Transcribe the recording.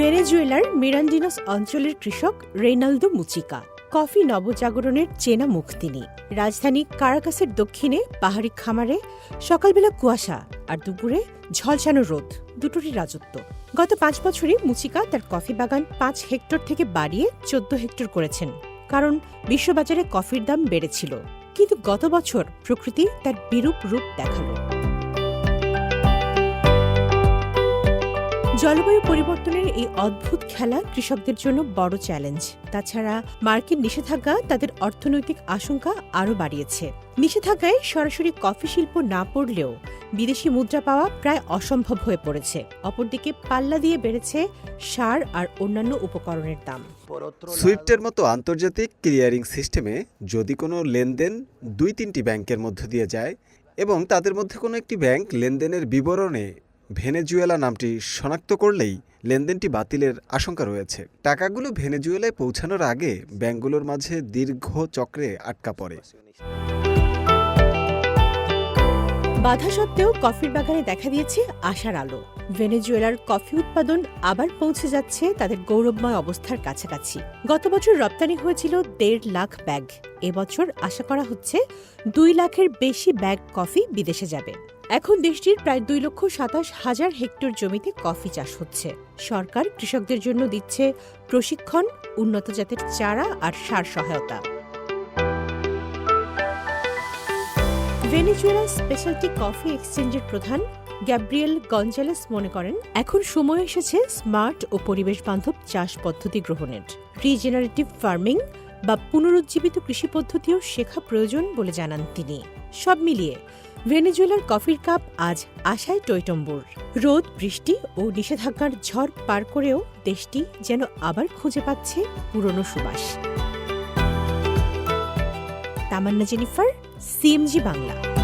ভেনেজুয়েলার মিরান্ডিনোস অঞ্চলের কৃষক রেনালদো মুচিকা, কফি নবজাগরণের চেনা মুখ তিনি। রাজধানী কারাকাসের দক্ষিণে পাহাড়ি খামারে সকালবেলা কুয়াশা আর দুপুরে ঝলসানো রোদ, দুটোরই রাজত্ব। গত পাঁচ বছরে মুচিকা তার কফি বাগান পাঁচ হেক্টর থেকে বাড়িয়ে চোদ্দ হেক্টর করেছেন, কারণ বিশ্ববাজারে কফির দাম বেড়েছিল। কিন্তু গত বছর প্রকৃতি তার বিরূপ রূপ দেখাল। জলবায়ু পরিবর্তনের এই অদ্ভুত খেলা কৃষকদের জন্য বড় চ্যালেঞ্জ তাছাড়া মার্কিন নিষেধাজ্ঞা তাদের অর্থনৈতিক আশঙ্কা আরও বাড়িয়েছে। নিষেধাজ্ঞায় সরাসরি কফি শিল্প না পড়লেও বিদেশি মুদ্রা পাওয়া প্রায় অসম্ভব হয়ে পড়েছে। অপরদিকে পাল্লা দিয়ে বেড়েছে সার আর অন্যান্য উপকরণের দাম। সুইফটের মতো আন্তর্জাতিক ক্লিয়ারিং সিস্টেমে যদি কোনো লেনদেন দুই তিনটি ব্যাংকের মধ্য দিয়ে যায় এবং তাদের মধ্যে কোনো একটি ব্যাংক লেনদেনের বিবরণে ভেনেজুয়েলা নামটি শনাক্ত করলেই লেনদেনটি বাতিলের আশঙ্কা রয়েছে। টাকাগুলো ভেনেজুয়েলায় পৌঁছানোর আগে ব্যাংকগুলোর মাঝে দীর্ঘ চক্রে আটকা পড়ে। বাধা সত্ত্বেও কফির বাগানে দেখা দিয়েছে আশার আলো। ভেনেজুয়েলার কফি উৎপাদন আবার পৌঁছে যাচ্ছে তাদের গৌরবময় অবস্থার কাছাকাছি। গত বছর রপ্তানি হয়েছিল দেড় লাখ ব্যাগ। এবছর আশা করা হচ্ছে দুই লাখের বেশি ব্যাগ কফি বিদেশে যাবে। এখন দেশটির প্রায় দুই লক্ষ সাতাশ হাজার হেক্টর জমিতে কফি চাষ হচ্ছে। সরকার কৃষকদের জন্য দিচ্ছে প্রশিক্ষণ, উন্নত জাতের চারা আর সার সহায়তা। ভেনেজুয়েলা স্পেশালটি কফি এক্সচেঞ্জের প্রধান গ্যাব্রিয়েল গঞ্জালেস মনে করেন, এখন সময় এসেছে স্মার্ট ও পরিবেশ বান্ধব চাষ পদ্ধতি গ্রহণের। রিজেনারেটিভ ফার্মিং বা পুনরুজ্জীবিত কৃষি পদ্ধতিও শেখা প্রয়োজন বলে জানান তিনি। সব মিলিয়ে ভেনেজুয়েলার কফির কাপ আজ আশায় টৈটম্বুর রোদ, বৃষ্টি ও নিষেধাজ্ঞার ঝড় পার করেও দেশটি যেন আবার খুঁজে পাচ্ছে পুরনো সুবাস। Tamanna Jennifer, CMG Bangla.